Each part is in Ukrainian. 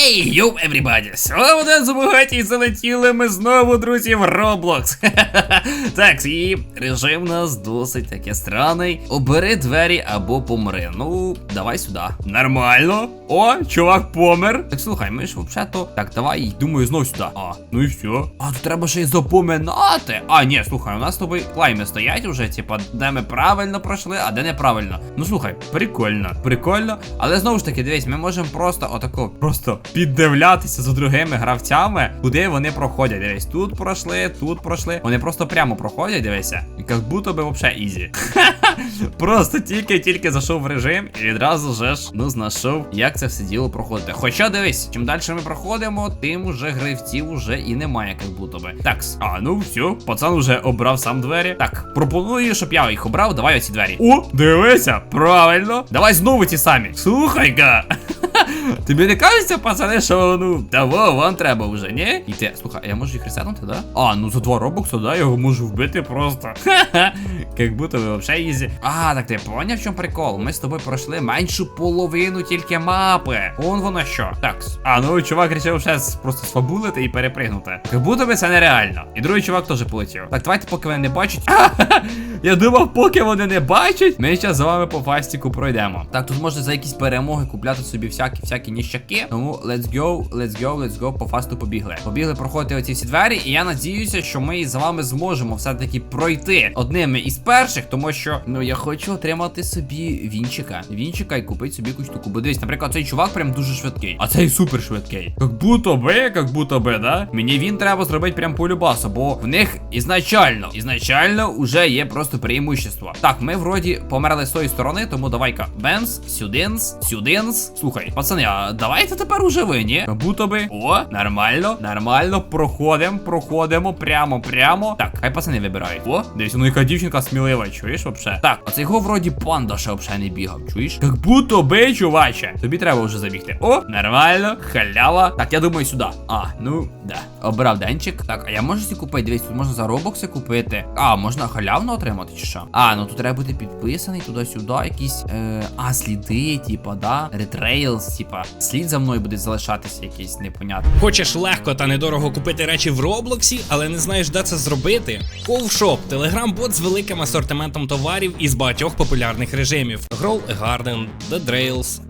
Хей, йоу, everybody! Слава забагатій залетіли ми знову, друзі, в Roblox. так, і режим у нас досить таке странний. Обери двері або помри. Ну, давай сюди. Нормально. О, чувак помер. Так слухай, ми ж взагалі-то. Так, давай, думаю, знов сюди. А, ну і все. А, тут треба ще й запоминати. А, ні, слухай, у нас з тобою клайми стоять уже, типа, де ми правильно пройшли, а де неправильно. Ну слухай, прикольно, прикольно. Але знову ж таки, дивись, ми можемо просто отако, просто піддивлятися за другими гравцями, куди вони проходять. Дивись, тут пройшли, тут пройшли. Вони просто прямо проходять, дивися. Як будто би взагалі ізі. Просто тільки-тільки зайшов в режим і відразу же ж ну знайшов, як це все діло проходити. Хоча дивись, чим далі ми проходимо, тим уже гравців уже і немає, як будто би. Так, а ну все, пацан уже обрав сам двері. Так, пропоную, щоб я їх обрав. Давай оці двері. О, дивися, правильно. Давай знову ті самі. Слухай-ка. Тобі не кажеться, пацани, що ну того вам треба вже, ні? І ти, слухай, а я можу їх ресетнути, да? А, ну за два робокса, да, я його можу вбити просто. Ха-ха. Як будто ви взагалі ізі. А, так ти поняв, в чому прикол? Ми з тобою пройшли меншу половину тільки мапи. Он воно що. Так. А, ну чувак рішив ще просто свабулити і перепригнути. Як будто би це нереально. І другий чувак теж полетів. Так, давайте, поки вони не бачать. Я думав, поки вони не бачать, ми зараз з вами по фастіку пройдемо. Так, тут можна за якісь перемоги купляти собі всякі всякі ніщаки. Тому let's go, let's go, let's go, по фасту побігли. Побігли проходити оці всі двері, і я надіюся, що ми з вами зможемо все-таки пройти одними із перших, тому що ну я хочу отримати собі вінчика. Вінчика і купити собі якусь штуку. Бо дивись, наприклад, цей чувак прям дуже швидкий, а цей супер швидкий. Як будто би, як будто би, да? Мені він треба зробити прям полюбасу, бо в них ізначально, ізначально уже є просто преимущество. Так, ми вроді померли з тої сторони, тому давай-ка. Бенс, сюдинс, сюдинс. Слухай, пацани, а давайте тепер уже ви, ні? Будто би. О, нормально, нормально. Проходимо, проходимо, прямо, прямо. Так, хай пацани вибирають. О, дивись, ну яка дівчинка смілива, чуєш вообще? Так, а це його вроді панда ще взагалі не бігав, чуєш? Як будто би, чуваче. Тобі треба вже забігти. О, нормально, халява. Так, я думаю, сюди. А, ну, да. Обрав денчик. Так, а я можу сі купити? Дивись, тут можна за робокси купити. А, можна халявно отримати, чи що? А, ну тут треба бути підписаний туди-сюди, якісь. Е, а, сліди, типа, да? Ретрейлс, типа, слід за мною буде залишатися якийсь непонятний. Хочеш легко та недорого купити речі в Роблоксі, але не знаєш, де це зробити? Ковшоп телеграм-бот з великим асортиментом товарів із багатьох популярних режимів: Grow Garden, The Drails,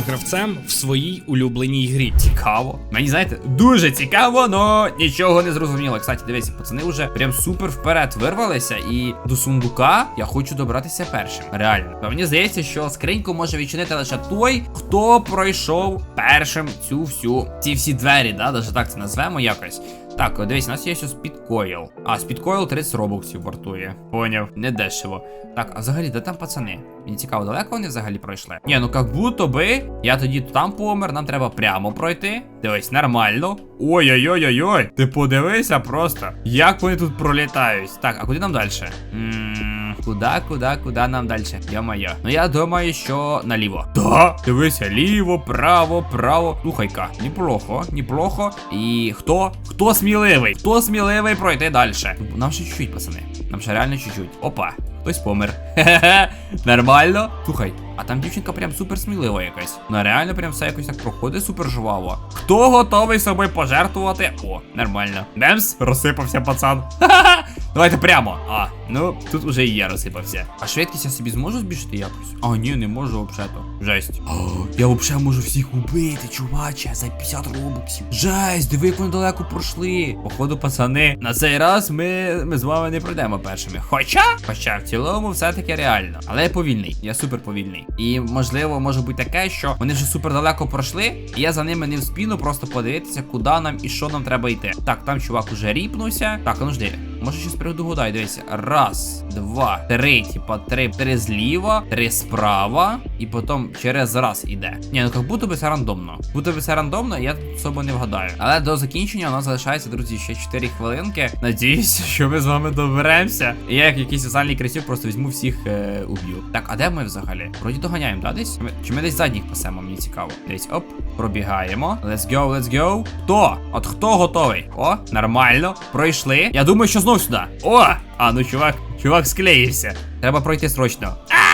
гравцем в своїй улюбленій грі. Цікаво. Мені знаєте, дуже цікаво, но нічого не зрозуміло. Кстати, дивіться, пацани вже прям супер вперед вирвалися, і до сундука я хочу добратися першим. Реально. Та мені здається, що скриньку може відчинити лише той, хто пройшов першим цю всю ці всі двері, да, даже так це назвемо якось. Так, дивись, у нас є ще спідкоїл. А, спідкоїл 30 робоксів вартує. Поняв, не дешево. Так, а взагалі, де там пацани? Мені цікаво, далеко вони взагалі пройшли. Ні, ну як будто би, я тоді там помер, нам треба прямо пройти. Дивись, нормально. Ой-ой-ой-ой-ой. Ти подивися просто, як вони тут пролітають. Так, а куди нам далі? Ммм, куди, куда, куда нам далі? Йо-моє. Ну я думаю, що наліво. Да, дивися, ліво, право, право. Слухай-ка, неплохо, неплохо. І хто? Хто сміливий? Хто сміливий пройти далі? Нам ще чуть-чуть, пацани. Нам ще реально чуть-чуть. Опа. Хтось помер. Хе-хе-хе. Нормально. Слухай, а там дівчинка прям супер смілива якась. Ну реально прям все якось так проходить супер жваво. Хто готовий собою пожертвувати? О, нормально. Демс, розсипався пацан. Ха-ха-ха. Давайте прямо. А, ну тут уже і я розсипався. А швидкість я собі зможу збільшити якось? А, ні, не можу взагалі-то. Жесть. О, я взагалі можу всіх убити, чуваче, за 50 робоксів. Жесть, диви, як вони далеко пройшли. Походу, пацани, на цей раз ми, ми з вами не пройдемо першими. Хоча, хоча в цілому все-таки реально. Але я повільний, я супер повільний. І можливо, може бути таке, що вони вже супер далеко пройшли, і я за ними не вспіну просто подивитися, куди нам і що нам треба йти. Так, там чувак уже ріпнувся. Так, ну жди. Може щось предугадай, дивися. Раз, два, три, типа три, три зліва, три справа, і потім через раз іде. Ні, ну як будто би це рандомно. Будто би це рандомно, я тут особо не вгадаю. Але до закінчення у нас залишається, друзі, ще 4 хвилинки. Надіюсь, що ми з вами доберемося. І я як якийсь соціальний красів просто візьму всіх е, уб'ю. Так, а де ми взагалі? Вроді доганяємо, да, десь? Чи ми, чи ми десь задніх пасемо, мені цікаво. Десь оп, пробігаємо. Let's go, let's go. Хто? От хто готовий? О, нормально. Пройшли. Я думаю, що знов сюди. О! А, ну чувак, чувак склеївся. Треба пройти срочно. А,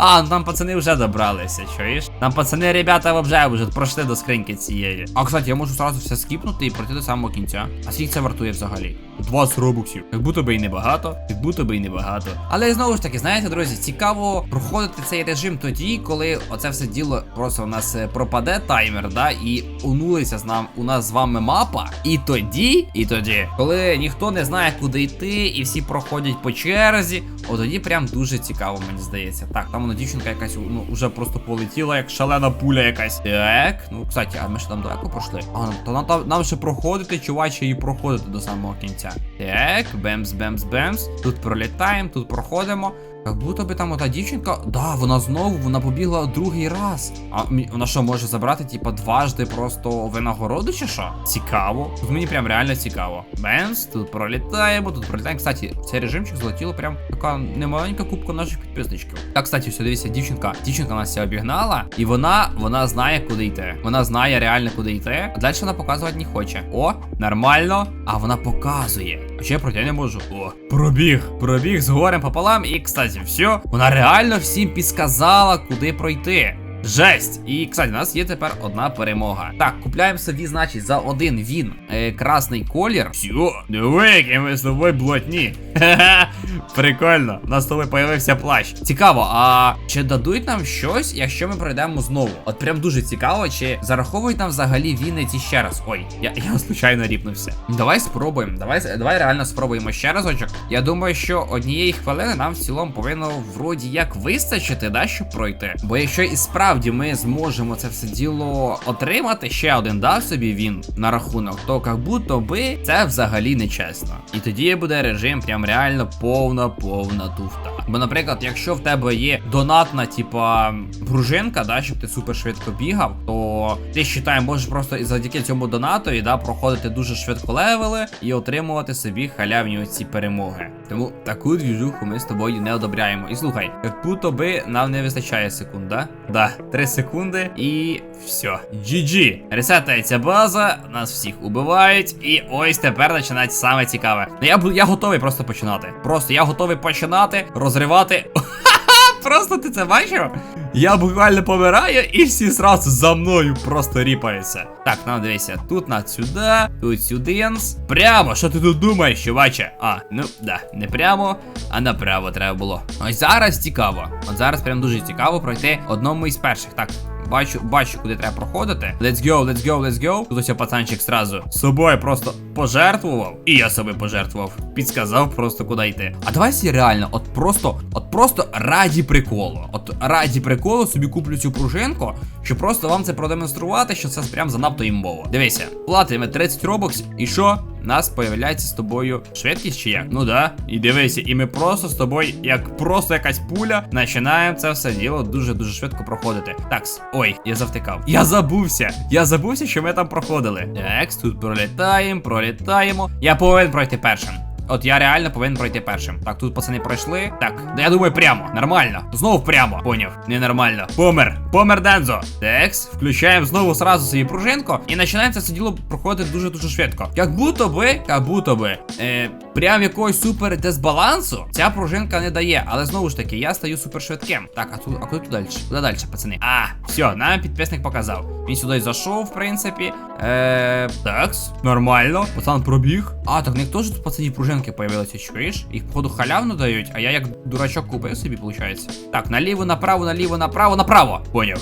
ну там пацани вже добралися, чуєш? Там пацани, ребята, вже вже пройшли до скриньки цієї. А, кстати, я можу сразу все скіпнути і пройти до самого кінця. А скільки це вартує взагалі? 20 робоксів. Як будто би і небагато, як будто би і небагато. Але знову ж таки, знаєте, друзі, цікаво проходити цей режим тоді, коли оце все діло просто у нас е, пропаде таймер, да, і унулися з нам у нас з вами мапа. І тоді, і тоді, коли ніхто не знає, куди йти, і всі проходять по черзі, от тоді прям дуже цікаво, мені здається. Так, там вона дівчинка якась ну вже просто полетіла, як шалена пуля якась. Так, ну кстати, а ми ж там далеко пройшли. А, ну, то нам, там- нам ще проходити, чуваче, і проходити до самого кінця. Так, бемс, бемс, бемс. Тут пролітаємо, тут проходимо. Як будто би там ота дівчинка, да, вона знову вона побігла другий раз. А вона що може забрати, типа, дважди просто винагороду чи що? Цікаво. Тут мені прям реально цікаво. Бенс, тут пролітаємо, тут пролітаємо. Кстати, цей режимчик злетіло прям така немаленька кубка наших підписничків. Так, кстати, все, дивіться, дівчинка. Дівчинка нас ся обігнала, і вона вона знає, куди йти. Вона знає реально, куди йти. А далі вона показувати не хоче. О, нормально. А вона показує. Чи пройти не можу? О, пробіг. Пробіг з горем пополам. І, кстати, все. Вона реально всім підсказала, куди пройти. Жесть! І, кстати, у нас є тепер одна перемога. Так, купляємо собі, значить, за один він е, красний колір. Все, диви, які ми з тобою блотні. Ха-ха, Прикольно. У нас з тобою появився плащ. Цікаво, а чи дадуть нам щось, якщо ми пройдемо знову? От прям дуже цікаво, чи зараховують нам взагалі вінниці ще раз. Ой, я, я случайно ріпнувся. Давай спробуємо. Давай, давай реально спробуємо ще разочок. Я думаю, що однієї хвилини нам в цілому повинно вроді як вистачити, да, щоб пройти. Бо якщо і справді ми зможемо це все діло отримати, ще один дав собі він на рахунок, то як будто би це взагалі не чесно. І тоді буде режим прям реально повна, повна туфта. Бо, наприклад, якщо в тебе є донатна, типа пружинка, да, щоб ти супер швидко бігав, то ти считай, можеш просто і завдяки цьому донатові да, проходити дуже швидко левели і отримувати собі халявні оці перемоги. Тому таку двіжуху ми з тобою не одобряємо. І слухай, як будто би нам не вистачає секунд, да? Да, 3 секунди і все. GG. Ресетається база, нас всіх убивають, і ось тепер починається саме цікаве. Ну я я готовий просто починати. Просто я готовий починати, розривати. Просто ти це бачив? Я буквально помираю, і всі зразу за мною просто ріпаються. Так, ну дивися, тут на сюди, тут сюди. Прямо, що ти тут думаєш, чуваче? А, ну да, не прямо, а направо треба було. Ось зараз цікаво. От зараз прям дуже цікаво пройти одному із перших. Так. Бачу, бачу, куди треба проходити. Let's go, let's go, let's go. Тут ось пацанчик зразу з собою просто пожертвував. І я собі пожертвував. Підсказав просто куди йти. А давай сі реально, от просто, от просто раді приколу. От раді приколу собі куплю цю пружинку, щоб просто вам це продемонструвати, що це прям занадто імбово. Дивися, платимо 30 робоксів, і що? Нас появляється з тобою швидкість чи як? Ну да. І дивися, і ми просто з тобою, як просто якась пуля, починаємо це все діло дуже-дуже швидко проходити. Такс, ой, я завтикав. Я забувся. Я забувся, що ми там проходили. Екс, тут пролітаємо, пролітаємо. Я повинен пройти першим. От я реально повинен пройти першим. Так, тут пацани пройшли. Так, да я думаю, прямо. Нормально. Знову прямо. Поняв. Ненормально. Помер. Помер Дензо. Текс. Включаємо знову сразу свою пружинку. І починається це діло проходити дуже-дуже швидко. Як будто би, як будто би, е, прям якогось супер дисбалансу ця пружинка не дає. Але знову ж таки, я стаю супер швидким. Так, а тут, а куди тут далі? Куди далі, пацани? А, все, нам підписник показав. Він сюди зайшов, в принципі. Е, такс, нормально. Пацан пробіг. А, так них теж тут пацанів пружинки появилися, чуєш? Їх, походу, халявно дають, а я як дурачок купив собі, виходить. Так, наліво, направо, наліво, направо, направо. Поняв.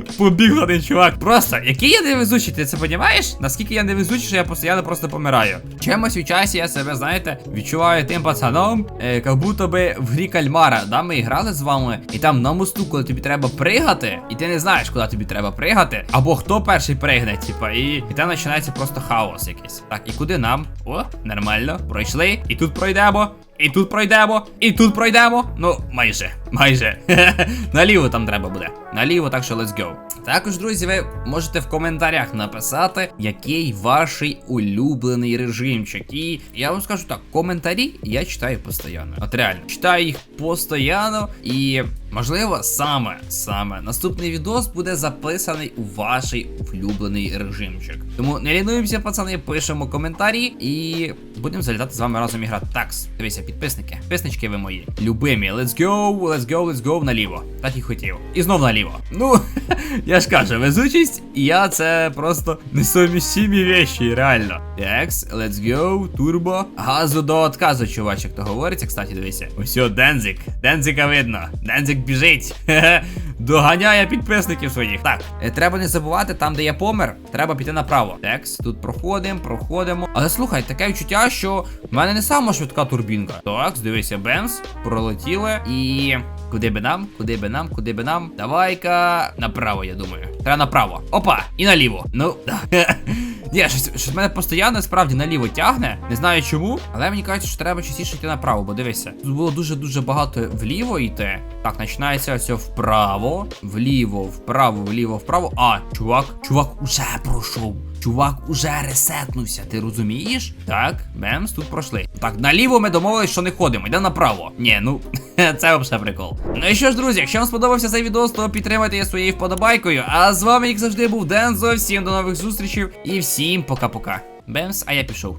Побіг один чувак. Просто, який я невезучий, ти це розумієш? Наскільки я невезучий, що я постійно просто помираю. Чимось у часі я себе, знаєте, відчуваю тим пацаном, е, як будто би в грі кальмара. Да, ми грали з вами, і там на мосту, коли тобі треба пригати, і ти не знаєш, куди тобі треба пригати, або хто перший пригне, типа, і, і там починається просто хаос якийсь. Так, і куди нам? О, нормально, пройшли, і тут пройдемо. І тут пройдемо, і тут пройдемо. Ну, майже, майже. Наліво там треба буде. Наліво, так що let's go. Також, друзі, ви можете в коментарях написати, який ваш улюблений режимчик. І я вам скажу так, коментарі я читаю постійно. От реально, читаю їх постійно і. Можливо, саме саме наступний відос буде записаний у ваш улюблений режимчик. Тому не лінуємося, пацани, пишемо коментарі і будемо залітати з вами разом іграти. Такс, дивіться, підписники, підписнички ви мої. Любимі, let's go, let's go, let's go наліво. Так і хотів. І знов наліво. Ну, я ж кажу, везучість, і я це просто несумісімі вещі, реально. Такс, let's go, турбо. Газу до отказу, чувач, як то говориться, кстати, дивися. Ось Дензик. Дензика видно. Дензик біжить. Хе-хе. Доганяє підписників своїх. Так, е, треба не забувати, там, де я помер, треба піти направо. Такс, тут проходимо, проходимо. Але слухай, таке відчуття, що в мене не сама швидка турбінка. Так, дивися, Бемс, пролетіли. І. Куди би нам? Куди би нам? Куди би нам? Давай-ка направо, я думаю. Треба направо. Опа! І наліво. Ну, да. Ні, щось, щось мене постійно справді наліво тягне. Не знаю чому, але мені кажуть, що треба частіше йти направо, бо дивися. Тут було дуже-дуже багато вліво йти. Так, починається ось вправо, вліво, вправо, вліво, вправо. А, чувак, чувак уже пройшов. Чувак уже ресетнувся, ти розумієш? Так, бемс, тут пройшли. Так, наліво ми домовились, що не ходимо, йдемо направо. Ні, ну це взагалі прикол. Ну і що ж, друзі, якщо вам сподобався цей відео, то підтримайте його своєю вподобайкою. А з вами, як завжди, був Дензо. Всім до нових зустрічей і всім пока-пока. Бемс, а я пішов.